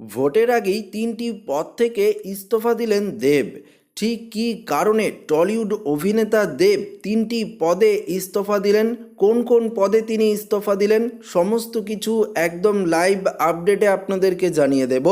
ভোটের আগেই তিনটি পদ থেকে ইস্তফা দিলেন দেব। ঠিক কী কারণে টলিউড অভিনেতা দেব তিনটি পদে ইস্তফা দিলেন? কোন কোন পদে তিনি ইস্তফা দিলেন? সমস্ত কিছু একদম লাইভ আপডেটে আপনাদেরকে জানিয়ে দেব।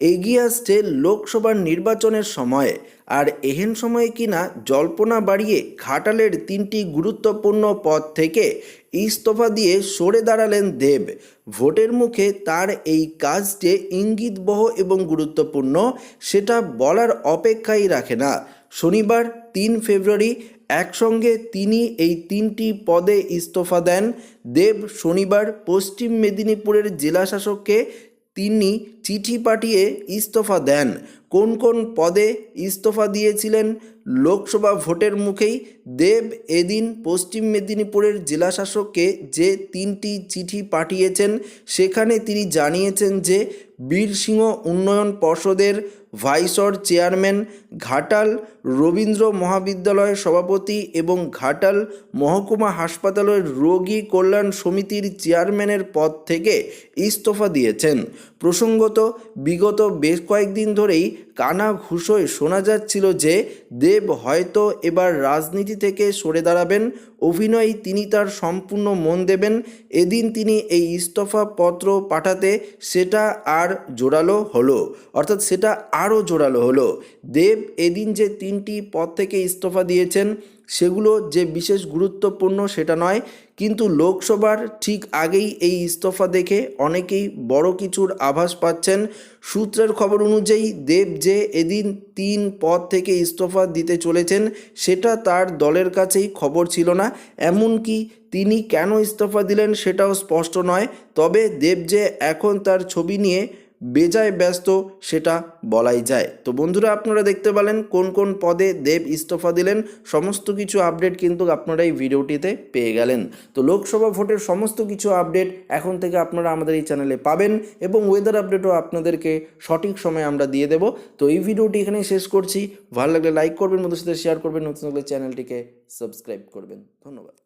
এগিয়ে আসছে লোকসভার নির্বাচনের সময়। আর এহেন সময়ে কিনা জল্পনা বাড়িয়ে ঘাটালের তিনটি গুরুত্বপূর্ণ পদ থেকে ইস্তফা দিয়ে সরে দাঁড়ালেন দেব। ভোটের মুখে তার এই কাজ যে ইঙ্গিতবহ এবং গুরুত্বপূর্ণ, সেটা বলার অপেক্ষাই রাখে না। শনিবার তিন ফেব্রুয়ারি একসঙ্গে তিনি এই তিনটি পদে ইস্তফা দেন। দেব শনিবার পশ্চিম মেদিনীপুরের জেলাশাসককে তিনি চিঠি পাঠিয়ে ইস্তফা দেন। কোন কোন পদে ইস্তফা দিয়েছিলেন? লোকসভা ভোটের মুখেই দেব এদিন পশ্চিম মেদিনীপুরের জেলাশাসককে যে তিনটি চিঠি পাঠিয়েছেন, সেখানে তিনি জানিয়েছেন যে বীরসিংহ উন্নয়ন পর্ষদের ভাইসর চেয়ারম্যান ঘাটাল রবীন্দ্র মহাবিদ্যালয়ের সভাপতি এবং ঘাটাল মহকুমা হাসপাতালের রোগী কল্যাণ সমিতির চেয়ারম্যানের পদ থেকে ইস্তফা দিয়েছেন। প্রসঙ্গত, বিগত বেশ কয়েকদিন ধরেই কানা ঘুষোয় শোনা যাচ্ছিল যে দেব হয়তো এবার রাজনীতি থেকে সরে দাঁড়াবেন অভিনয় তিনি তার সম্পূর্ণ মন দেবেন, এদিন তিনি এই ইস্তফা পত্র পাঠাতে সেটা আর জোরালো হলো। অর্থাৎ সেটা আরও জোরালো হলো। দেব এদিন যে তিনটি পদ থেকে ইস্তফা দিয়েছেন, সেগুলো যে বিশেষ গুরুত্বপূর্ণ সেটা নয়, কিন্তু লোকসভার ঠিক আগেই এই ইস্তফা দেখে অনেকেই বড় কিছুর আভাস পাচ্ছেন। সূত্রের খবর অনুযায়ী দেব যে এদিন তিন পদ থেকে ইস্তফা দিতে চলেছেন, সেটা তার দলের কাছেই খবর ছিল না। এমনকি তিনি কেন ইস্তফা দিলেন সেটাও স্পষ্ট নয়। তবে দেব যে এখন তার ছবি নিয়ে বেজায় ব্যস্ত সেটা বলাই যায়। তো বন্ধুরা, আপনারা দেখতে পেলেন কোন কোন পদে দেব ইস্তফা দিলেন, সমস্ত কিছু আপডেট কিন্তু আপনারা এই ভিডিওটিতে পেয়ে গেলেন। তো লোকসভা ভোটের সমস্ত কিছু আপডেট এখন থেকে আপনারা আমাদের এই চ্যানেলে পাবেন এবং ওয়েদার আপডেটও আপনাদেরকে সঠিক সময়ে আমরা দিয়ে দেব। তো এই ভিডিওটি এখানেই শেষ করছি। ভালো লাগলে লাইক করবেন মধ্যে সাথে শেয়ার করবেন, নতুন হলে চ্যানেলটিকে সাবস্ক্রাইব করবেন। ধন্যবাদ।